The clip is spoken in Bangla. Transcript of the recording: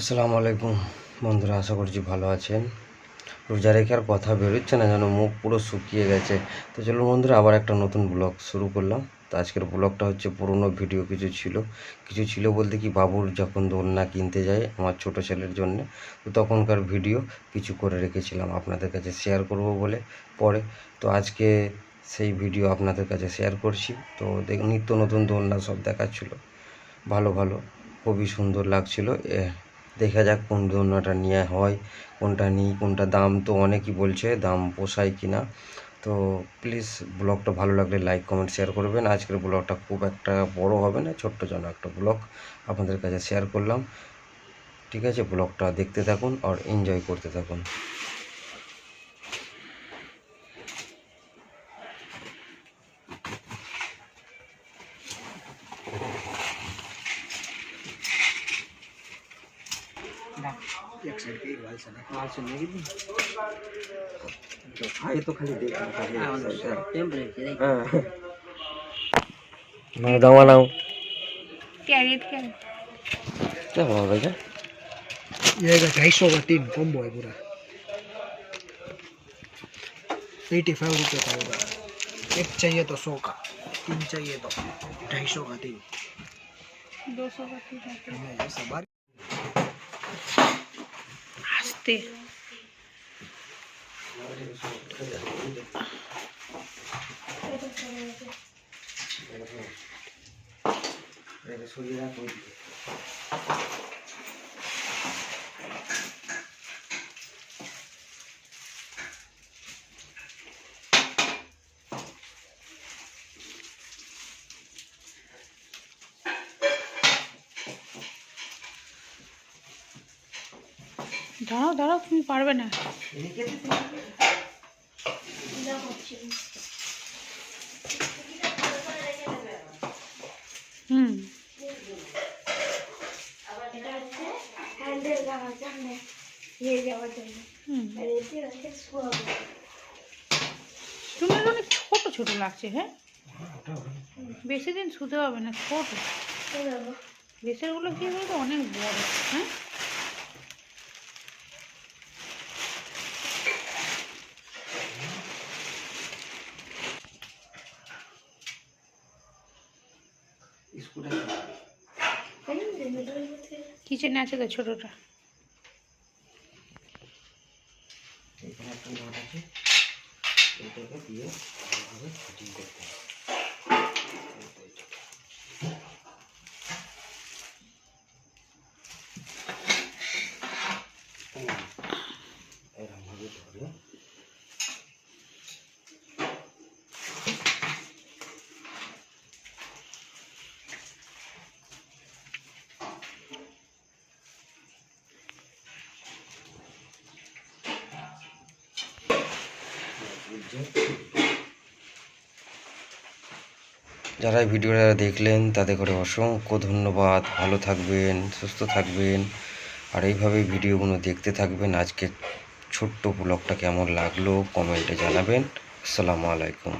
আসসালামু আলাইকুম। বন্ধুরা, আশা করছি ভালো আছেন। রোজা রেখে আর কথা বেরোচ্ছে না, যেন মুখ পুরো শুকিয়ে গেছে। তো চলো বন্ধুরা, আবার একটা নতুন ব্লগ শুরু করলাম। তো আজকের ব্লগটা হচ্ছে পুরনো ভিডিও, কিছু ছিল। কিছু ছিল বলতে কি, বাবুর যখন দোলনা কিনতে যায় আমার ছোট ছেলের জন্য, তো তখনকার ভিডিও কিছু করে রেখেছিলাম আপনাদের কাছে শেয়ার করব বলে পরে। তো আজকে সেই ভিডিও আপনাদের কাছে শেয়ার করছি। তো নিত্য নতুন দোলনা সব দেখাচ্ছিল। ভালো ভালো, খুবই সুন্দর লাগছিল। দেখা যাক কোন দোলনাটা নিয়ে হয়, কোনটা নিই, কোনটা দাম তো অনেকই বলছে, দাম পোষায় কিনা। তো প্লিজ ব্লগটা ভালো লাগলে লাইক কমেন্ট শেয়ার করবেন। আজকের ব্লগটা খুব একটা বড় হবে না, ছোট্ট যেন একটা ব্লগ আপনাদের কাছে শেয়ার করলাম। ঠিক আছে, ব্লগটা দেখতে থাকুন আর এনজয় করতে থাকুন। एक साइड के इकबाल सना हाँ सुनिए कि तो भाई तो खाली देख रहा है हाँ मैं दवा लाऊं क्या रेट क्या क्या भाव है ये का ढाई सौ का तीन कॉम्बो है पूरा। एटी फाइव रुपये का होगा। एक चाहिए तो सौ का तीन चाहिए तो ढाई सौ का तीन दो सौ का तीन Nasti. Nasti. দাঁড়াও দাঁড়াও তুমি পারবে না। হুম। তোমার অনেক ছোট ছোট লাগছে হ্যাঁ? বেশি দিন শুতে হবে না ছোট। শোয়াবো বেসেরগুলো কি বলতো? অনেক বড় হ্যাঁ? কিচেনে আছে তো ছোটটা। এখানে একটা নট আছে। এটাকে দিয়ে ভালোভাবে ফিটিং করতে হবে। যারা এই ভিডিওটা দেখলেন, তাদের করে অসংখ্য ধন্যবাদ। ভালো থাকবেন, সুস্থ থাকবেন। আর এইভাবে ভিডিওগুলো দেখতে থাকবেন। আজকে ছোট্ট ব্লগটা কেমন লাগল কমেন্টে জানাবেন। আসসালামু আলাইকুম।